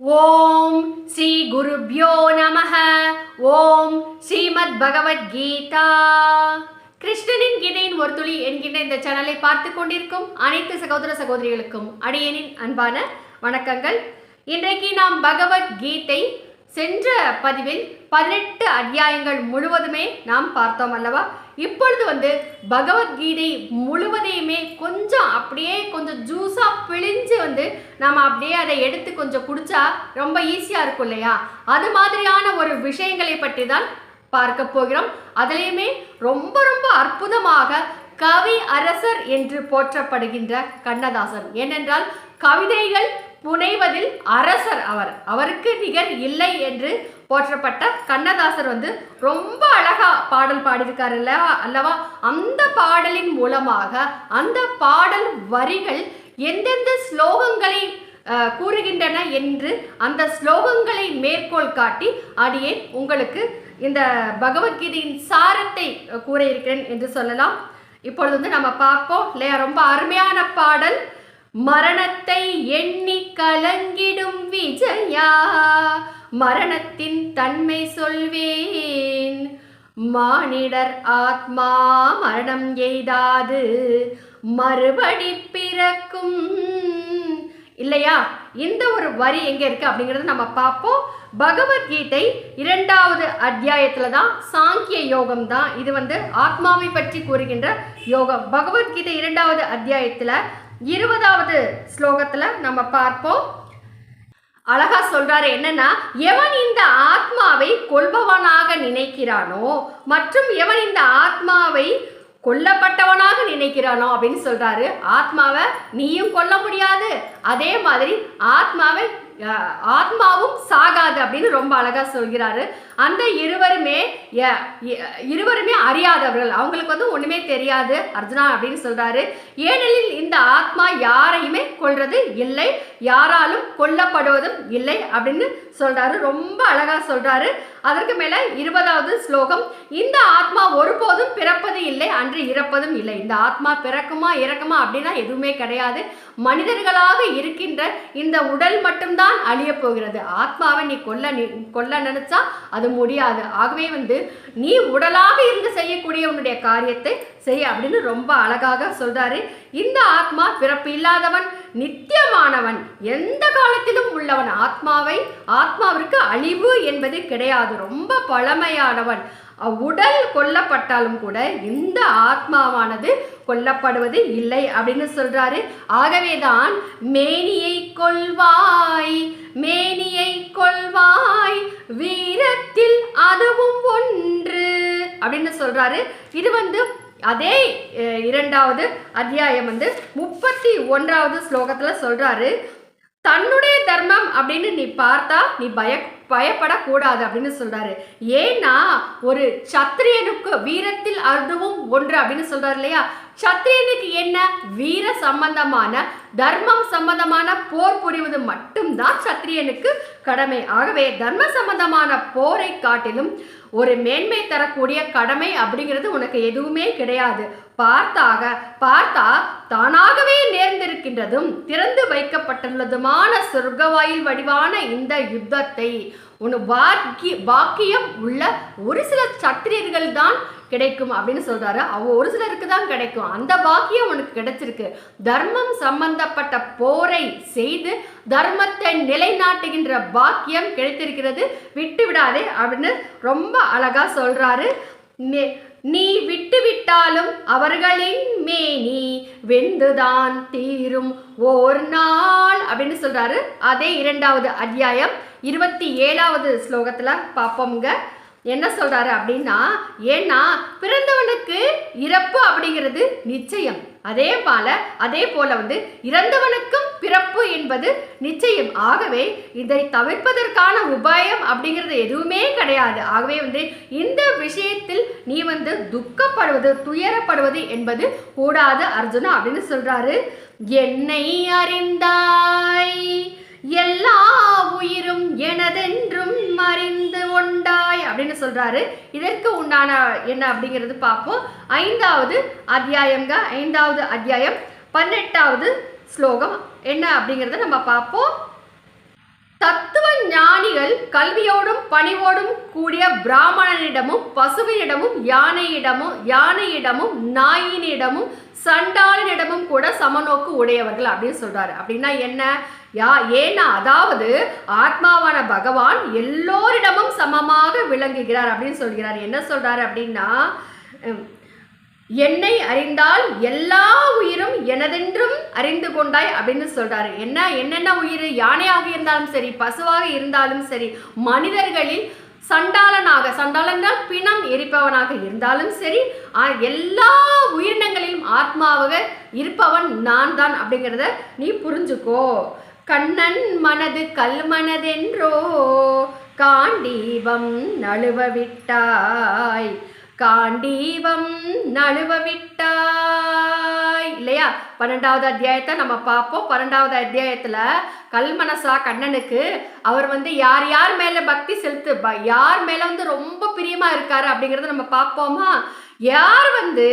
ஓம் ஸ்ரீ குருப்யோ நம ஓம் ஸ்ரீமத் பகவத்கீதா. கிருஷ்ணனின் கீதையின் ஒரு துளி என்கின்ற இந்த சேனலை பார்த்து கொண்டிருக்கும் அனைத்து சகோதர சகோதரிகளுக்கும் அடியனின் அன்பான வணக்கங்கள். இன்றைக்கு நாம் பகவத்கீதை சென்ற பதிவில் பதினெட்டு அத்தியாயங்கள் முழுவதுமே நாம் பார்த்தோம் அல்லவா? இப்பொழுது வந்து பகவத்கீதை முழுவதையுமே கொஞ்சம் அப்படியே கொஞ்சம் ஜூஸாக பிழிஞ்சு வந்து நாம் அப்படியே அதை எடுத்து கொஞ்சம் குடிச்சா ரொம்ப ஈஸியாக இருக்கும் இல்லையா? அது மாதிரியான ஒரு விஷயங்களை பற்றி தான் பார்க்க போகிறோம். அதுலேயுமே ரொம்ப ரொம்ப அற்புதமாக கவி அரசர் என்று போற்றப்படுகின்ற கண்ணதாசன். ஏனென்றால் கவிதைகள் புனைவதில் அரசர் அவர். அவருக்கு நிகர் இல்லை என்று போற்றப்பட்ட கண்ணதாசர் வந்து ரொம்ப அழகா பாடல் பாடியிருக்காரு அல்லவா அல்லவா? அந்த பாடலின் மூலமாக அந்த பாடல் வரிகள் எந்தெந்த ஸ்லோகங்களை கூறுகின்றன என்று அந்த ஸ்லோகங்களை மேற்கோள் காட்டி அடியே உங்களுக்கு இந்த பகவத்கீதையின் சாரத்தை கூற இருக்கிறேன் என்று சொல்லலாம். இப்பொழுது வந்து நம்ம பார்ப்போம். இல்லையா? ரொம்ப அருமையான பாடல். மரணத்தை எண்ணி கலங்கிடும் விஜயா. மரணத்தின் தன்மை சொல்வேன். மானிடர் ஆத்மா மரணம் எய்தாது. மறுபடி பிறக்கும். இல்லையா? இந்த ஒரு வரி எங்க இருக்கு அப்படிங்கறத நம்ம பார்ப்போம். பகவத்கீதை இரண்டாவது அத்தியாயத்துல தான் சாங்கிய யோகம் தான். இது வந்து ஆத்மாவை பற்றி கூறுகின்ற யோகம். பகவத்கீதை இரண்டாவது அத்தியாயத்துல இருபதாவது ஸ்லோகத்துல நம்ம பார்ப்போம். அழகா சொல்றாரு என்னன்னா எவன் இந்த ஆத்மாவை கொள்பவனாக நினைக்கிறானோ மற்றும் எவன் இந்த ஆத்மாவை கொல்லப்பட்டவனாக நினைக்கிறானோ அப்படின்னு சொல்றாரு. ஆத்மாவை நீயும் கொல்ல முடியாது. அதே மாதிரி ஆத்மாவை ஆத்மாவும் சாகாது அப்படின்னு ரொம்ப அழகா சொல்கிறாரு. அந்த இருவருமே இருவருமே அறியாதவர்கள். அவங்களுக்கு வந்து ஒண்ணுமே தெரியாது அர்ஜுனா அப்படின்னு சொல்றாரு. ஏனெனில் இந்த ஆத்மா யாரையுமே கொள்வது இல்லை யாராலும் கொல்லப்படுவதும் இல்லை அப்படின்னு சொல்றாரு. ரொம்ப அழகா சொல்றாரு. அதற்கு மேல இருபதாவது ஸ்லோகம் இந்த ஆத்மா ஒருபோதும் பிறப்பது இல்லை அன்று இறப்பதும் இல்லை. இந்த ஆத்மா பிறக்குமா இறக்குமா அப்படின்னா எதுவுமே கிடையாது. மனிதர்களாக இருக்கின்ற இந்த உடல் மட்டும்தான் அழிய போகிறது. ஆத்மாவை நீ கொல்ல நீ கொல்ல நினைச்சா அது முடியாது. ஆகவே வந்து நீ உடலாக இருந்து செய்யக்கூடிய காரியத்தை செய் அப்படின்னு ரொம்ப அழகாக சொல்றாரு. இந்த ஆத்மா பிறப்பு இல்லாதவன் நித்தியமானவன் எந்த காலத்திலும் உள்ளவன். ஆத்மாவை ஆத்மாவிற்கு அழிவு என்பது கிடையாது. ரொம்ப பழமையானவன். உடல் கொல்லப்பட்டாலும் கூட இந்த ஆத்மாவானது கொல்லப்படுவது இல்லை அப்படின்னு சொல்றாரு. ஆகவேதான் மேனியை கொள்வா அப்படின்னு சொல்றாரு. இது வந்து அதே இரண்டாவது அத்தியாயம் வந்து முப்பத்தி ஒன்றாவது ஸ்லோகத்துல சொல்றாரு. தன்னுடைய தர்மம் அப்படின்னு நீ பார்த்தா நீ பய பயப்படக்கூடாது அப்படின்னு சொல்றாரு. ஏன்னா ஒரு சத்திரியனுக்கு வீரத்தில் அதுவும் ஒன்று அப்படின்னு சொல்றாரு இல்லையா? சத்திரியனுக்கு என்ன? வீர சம்பந்தமான தர்மம் சம்பந்தமான போர் புரிவது மட்டும்தான் சத்திரியனுக்கு கடமை. ஆகவே தர்ம சம்பந்தமான போரை காட்டிலும் ஒரு மேன்மை தரக்கூடிய கடமை அப்படிங்கிறது உனக்கு எதுவுமே கிடையாது. பார்த்தாக பார்த்தா தானாகவே நேர்ந்திருக்கின்றதும் திறந்து வைக்கப்பட்டுள்ளதுமான சொர்க்கவாயில் வடிவான இந்த யுத்தத்தை உன் பாக்கி பாக்கியம் உள்ள ஒரு சில சத்திரியர்கள் தான் கிடைக்கும் அப்படின்னு சொல்றாரு. அவ ஒரு சிலருக்கு தான் கிடைக்கும். அந்த பாக்கியம் உனக்கு கிடைச்சிருக்கு. தர்மம் சம்பந்தப்பட்ட போரை செய்து தர்மத்தை நிலைநாட்டுகின்ற பாக்கியம் கிடைத்திருக்கிறது. விட்டு விடாதே அப்படின்னு ரொம்ப அழகா சொல்றாரு. நீ விட்டுவிட்டாலும் அவர்களின் மேனி வெந்துதான் தீரும். ஓர் நாள் அப்படின்னு சொல்றாரு. அதே இரண்டாவது அத்தியாயம் இருபத்தி ஏழாவது ஸ்லோகத்துல பார்ப்போம்ங்க. என்ன சொல்றாரு அப்படின்னா ஏன்னா பிறந்தவனுக்கு இறப்பு அப்படிங்கிறது நிச்சயம். அதே போல அதே போல வந்து இறந்தவனுக்கும் பிறப்பு என்பது நிச்சயம். ஆகவே இதை தவிர்ப்பதற்கான உபாயம் அப்படிங்கிறது எதுவுமே கிடையாது. ஆகவே வந்து இந்த விஷயத்தில் நீ வந்து துக்கப்படுவது துயரப்படுவது என்பது கூடாது அர்ஜுனா அப்படின்னு சொல்றாரு. என்னை அறிந்தாய் எல்லா உயிரும் எனதென்றும் மறிந்து உண்டாய் அப்படின்னு சொல்றாரு. இதற்கு உண்டான என்ன அப்படிங்கிறது பார்ப்போம். ஐந்தாவது அத்தியாயங்க ஐந்தாவது அத்தியாயம் பன்னெட்டாவது ஸ்லோகம் என்ன அப்படிங்கிறத நம்ம பார்ப்போம். தத்துவ ஞானிகள் கல்வியோடும் பணிவோடும் கூடிய பிராமணனிடமும் பசுவினிடமும் யானையிடமும் யானையிடமும் நாயினிடமும் சண்டாளனிடமும் கூட சமநோக்கு உடையவர்கள் அப்படின்னு சொல்றாரு. அப்படின்னா என்ன? யா ஏன்னா அதாவது ஆத்மாவான பகவான் எல்லோரிடமும் சமமாக விளங்குகிறார் அப்படின்னு சொல்கிறார். என்ன சொல்றாரு அப்படின்னா என்னை அறிந்தால் எல்லா உயிரும் எனதென்றும் அறிந்து கொண்டாய் அப்படின்னு சொல்றாரு. என்ன என்னென்ன உயிர்? யானையாக இருந்தாலும் சரி பசுவாக இருந்தாலும் சரி மனிதர்களில் சண்டாளனாக சண்டாளன்னால் பிணம் எரிப்பவனாக இருந்தாலும் சரி எல்லா உயிரினங்களிலும் ஆத்மாவாக இருப்பவன் நான் தான் அப்படிங்கிறத நீ புரிஞ்சுக்கோ. கண்ணன் மனது கல்மனதென்றோ காண்டீபம் நழுவ விட்டாய். காண்டீவம் நழுவ விட்டாய் இல்லையா? பன்னெண்டாவது அத்தியாயத்தை நம்ம பார்ப்போம். பன்னெண்டாவது அத்தியாயத்துல கல்மனசா கண்ணனுக்கு அவர் வந்து யார் யார் மேல பக்தி செலுத்து ப- யார் மேல வந்து ரொம்ப பிரியமா இருக்காரு அப்படிங்கறத நம்ம பார்ப்போமா? யார் வந்து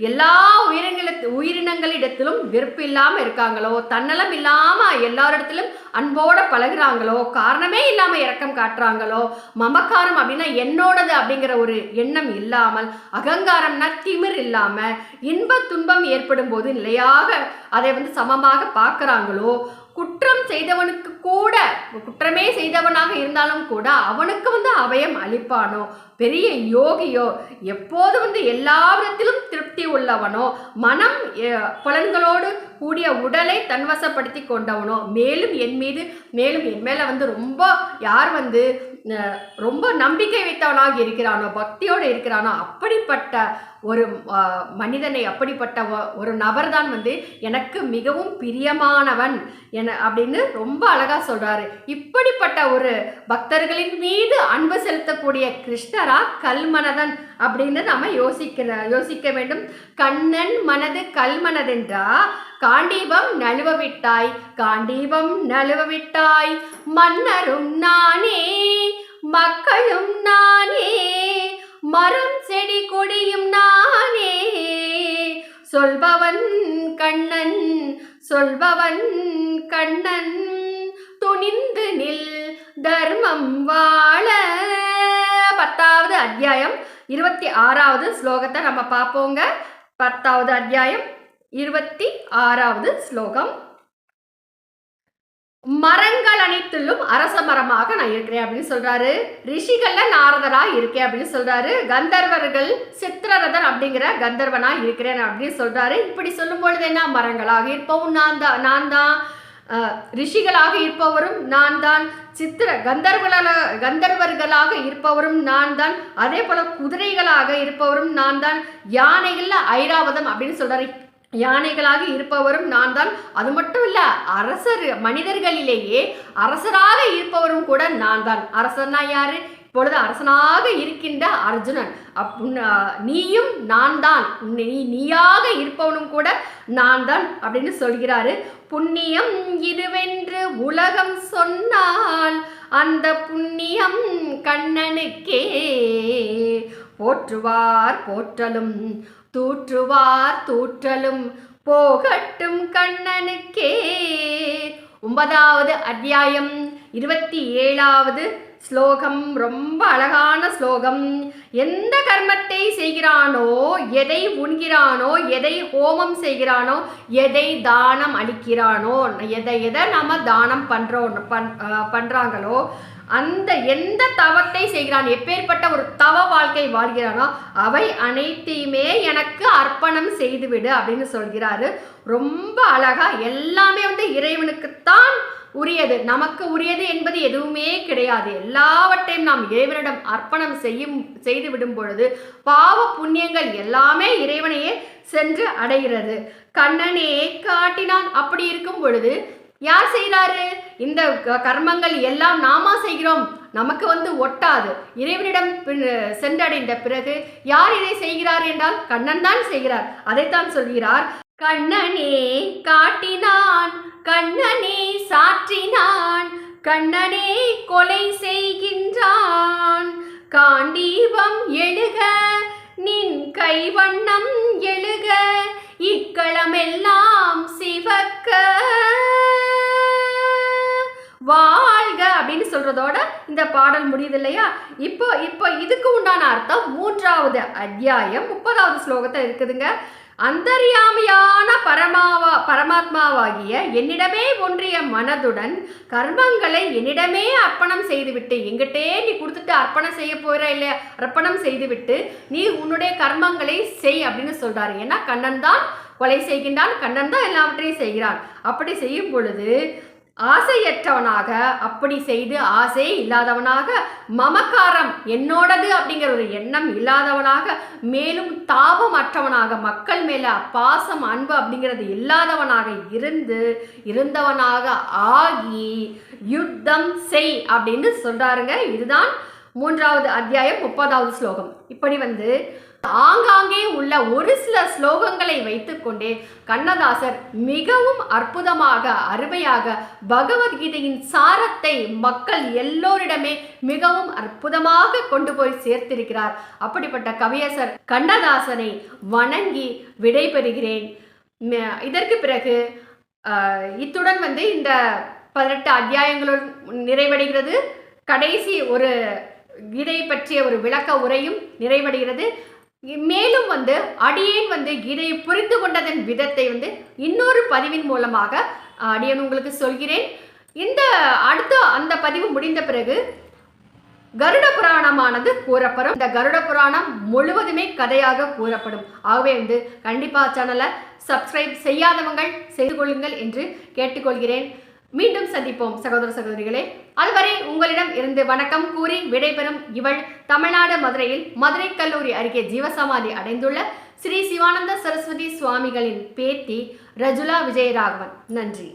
எல்லா உயிரினங்கள உயிரினங்களிடத்திலும் வெறுப்பு இல்லாமல் இருக்காங்களோ தன்னலம் இல்லாமல் எல்லாரிடத்திலும் அன்போட பழகுறாங்களோ காரணமே இல்லாமல் இரக்கம் காட்டுறாங்களோ மமக்காரம் அப்படின்னா என்னோடது அப்படிங்கிற ஒரு எண்ணம் இல்லாமல் அகங்காரம்னா திமிர் இல்லாமல் இன்ப துன்பம் ஏற்படும் போது நிலையாக அதை வந்து சமமாக பார்க்குறாங்களோ குற்றம் செய்தவனுக்கு கூட குற்றமே செய்தவனாக இருந்தாலும் கூட அவனுக்கு வந்து அபயம் அளிப்பானோ? பெரிய யோகியோ எப்போது வந்து எல்லா விதத்திலும் திருப்தி உள்ளவனோ மனம் அஹ், புலன்களோடு கூடிய உடலை தன்வசப்படுத்தி கொண்டவனோ? மேலும் என் மீது மேலும் என் மேலே வந்து ரொம்ப யார் வந்து ரொம்ப நம்பிக்கை வைத்தவனாக இருக்கிறானோ பக்தியோடு இருக்கிறானோ அப்படிப்பட்ட ஒரு மனிதனை அப்படிப்பட்ட ஒரு நபர் தான் வந்து எனக்கு மிகவும் பிரியமானவன் என அப்படின்னு ரொம்ப அழகாக சொல்கிறாரு இப்படிப்பட்ட ஒரு பக்தர்களின் மீது அன்பு செலுத்தக்கூடிய கிருஷ்ணரா கல்மனதன் அப்படின்னு நம்ம யோசிக்கிற யோசிக்க வேண்டும். கண்ணன் மனது கல்மனதென்றா காண்டீபம் நழுவ விட்டாய் காண்டீபம் நழுவ விட்டாய் மன்னரும் நானே மக்களும் நானே மரம் செடி கொடியும் நானே. சொல்பவன் கண்ணன் சொல்பவன் கண்ணன். துணிந்து நில் தர்மம் வாழ. பத்தாவது அத்தியாயம் இருபத்தி ஆறாவது ஸ்லோகத்தை நம்ம பார்ப்போங்க. பத்தாவது அத்தியாயம் இருபத்தி ஆறாவது ஸ்லோகம். மரங்கள் அனைத்திலும் அரச மரமாக நான் இருக்கிறேன் அப்படின்னு சொல்றாரு. ரிஷிகள்ல நாரதரா இருக்கேன் அப்படின்னு சொல்றாரு. கந்தர்வர்கள் சித்திரரதன் அப்படிங்கிற கந்தர்வனா இருக்கிறேன் அப்படின்னு சொல்றாரு. இப்படி சொல்லும் பொழுது என்ன? மரங்களாக இருப்பவும் நான் தான் நான் தான். ரிஷிகளாக இருப்பவரும் நான் தான். சித்திர கந்தர்வர்களாக கந்தர்வர்களாக இருப்பவரும் நான் தான். அதே போல குதிரைகளாக இருப்பவரும் நான் தான். யானைகள்ல ஐராவதம் அப்படின்னு சொல்றாரு. யானைகளாக இருப்பவரும் நான் தான் அது மட்டும் இல்ல அரசர் மனிதர்களிலேயே அரசராக இருப்பவரும் கூட நான் தான் அரசர்னா யாரு? இப்பொழுது அரசனாக இருக்கின்ற அர்ஜுனன். அப் நீயும் நான் தான் நீ நீயாக இருப்பவனும் கூட நான் தான் அப்படின்னு சொல்கிறாரு. புண்ணியம் இதுவென்று உலகம் சொன்னால் அந்த புண்ணியம் கண்ணனுக்கே போற்றுவார் போற்றலும் தூற்றுவார் தூற்றலும் போகட்டும் கண்ணனுக்கே. ஒன்பதாவது அத்தியாயம் இருபத்தி ஏழாவது ஸ்லோகம் ரொம்ப அழகான ஸ்லோகம். எந்த கர்மத்தை செய்கிறானோ எதை உண்கிறானோ எதை ஹோமம் செய்கிறானோ எதை தானம் அளிக்கிறானோ எதை எதை நம்ம தானம் பண்றோம் பண் பண்ணுறாங்களோ பண்றாங்களோ அந்த எந்த தவத்தை செய்கிறான் எப்பேற்பட்ட ஒரு தவ வாழ்க்கை வாழ்கிறானோ அவை அனைத்தையுமே எனக்கு அர்ப்பணம் செய்துவிடு அப்படின்னு சொல்கிறாரு. ரொம்ப அழகா எல்லாமே வந்து இறைவனுக்குத்தான் உரியது. நமக்கு உரியது என்பது எதுவுமே கிடையாது. எல்லாவற்றையும் நாம் இறைவனிடம் அர்ப்பணம் செய்யும் செய்து விடும் பொழுது பாவ புண்ணியங்கள் எல்லாமே இறைவனையே சென்று அடைகிறது. கண்ணனே காட்டினான். அப்படி இருக்கும் பொழுது யார் செய்கிறாரு இந்த க- கர்மங்கள் எல்லாம் நாமா செய்கிறோம். நமக்கு வந்து ஒட்டாது. இறைவனிடம் சென்றடைந்த பிறகு யார் இதை செய்கிறார் என்றால் கண்ணன் தான் செய்கிறார். அதைத்தான் சொல்கிறார். கண்ணனே காட்டினான் கண்ணனே சாற்றினான் கண்ணனே கொலை செய்கின்றான். காண்டீபம் எழுக நின் கைவண்ணம் எழுக இக்களமெல்லாம் சிவக்க. வாழ்க அப்படின்னு சொல்றதோட இந்த பாடல் முடியுது இல்லையா இப்போ இப்போ இதுக்கு உண்டான அர்த்தம் மூன்றாவது அத்தியாயம் முப்பதாவது ஸ்லோகத்தை இருக்குதுங்க. அந்தர்யாமியான பரமாவா பரமாத்மாவாகிய என்னிடமே ஒன்றிய மனதுடன் கர்மங்களை என்னிடமே அர்ப்பணம் செய்துவிட்டு எங்கிட்டே நீ கொடுத்துட்டு அர்ப்பணம் செய்ய போகிற இல்லை அர்ப்பணம் செய்துவிட்டு நீ உன்னுடைய கர்மங்களை செய் அப்படின்னு சொல்கிறார் ஏன்னா கண்ணன் தான் கொலை செய்கின்றான் கண்ணன் தான் எல்லாவற்றையும் செய்கிறான். அப்படி செய்யும் பொழுது ஆசையற்றவனாக அப்படி செய்து ஆசை இல்லாதவனாக மமக்காரம் என்னோடது அப்படிங்கிற ஒரு எண்ணம் இல்லாதவனாக மேலும் தாபம் அற்றவனாக மக்கள் மேல பாசம் அன்பு அப்படிங்கிறது இல்லாதவனாக இருந்து இருந்தவனாக ஆகி யுத்தம் செய் அப்படின்னு சொல்றாருங்க. இதுதான் மூன்றாவது அத்தியாயம் முப்பதாவது ஸ்லோகம். இப்படி வந்து ஆங்காங்கே உள்ள ஒரு சில ஸ்லோகங்களை வைத்துக்கொண்டே கண்ணதாசர் மிகவும் அற்புதமாக அருமையாக பகவத்கீதையின் சாரத்தை மக்கள் எல்லோரிடமே மிகவும் அற்புதமாக கொண்டு போய் சேர்த்திருக்கிறார். அப்படிப்பட்ட கவியசர் கண்ணதாசனை வணங்கி விடைபெறுகிறேன். இதற்கு பிறகு இத்துடன் வந்து இந்த பதினெட்டு அத்தியாயங்களுடன் நிறைவடைகிறது. கடைசி ஒரு கீதை பற்றிய ஒரு விளக்க உரையும் நிறைவடைகிறது. மேலும் வந்து அடியேன் வந்து இதை புரிந்து கொண்டதன் விதத்தை வந்து இன்னொரு பதிவின் மூலமாக அடியன் அடியேன் உங்களுக்கு சொல்கிறேன். இந்த அடுத்த அந்த பதிவு முடிந்த பிறகு கருட புராணமானது கூறப்படும். இந்த கருட புராணம் முழுவதுமே கதையாக கூறப்படும். ஆகவே வந்து கண்டிப்பாக சேனலை சப்ஸ்கிரைப் செய்யாதவங்கள் செய்து கொள்ளுங்கள் என்று கேட்டுக்கொள்கிறேன். மீண்டும் சந்திப்போம் சகோதர சகோதரிகளே. அதுவரை உங்களிடம் இருந்து வணக்கம் கூறி விடைபெறும் இவள் தமிழ்நாடு மதுரையில் மதுரை கல்லூரி அருகே ஜீவசமாதி அடைந்துள்ள ஸ்ரீ சிவானந்த சரஸ்வதி சுவாமிகளின் பேத்தி ரஜுலா விஜயராகவன். நன்றி.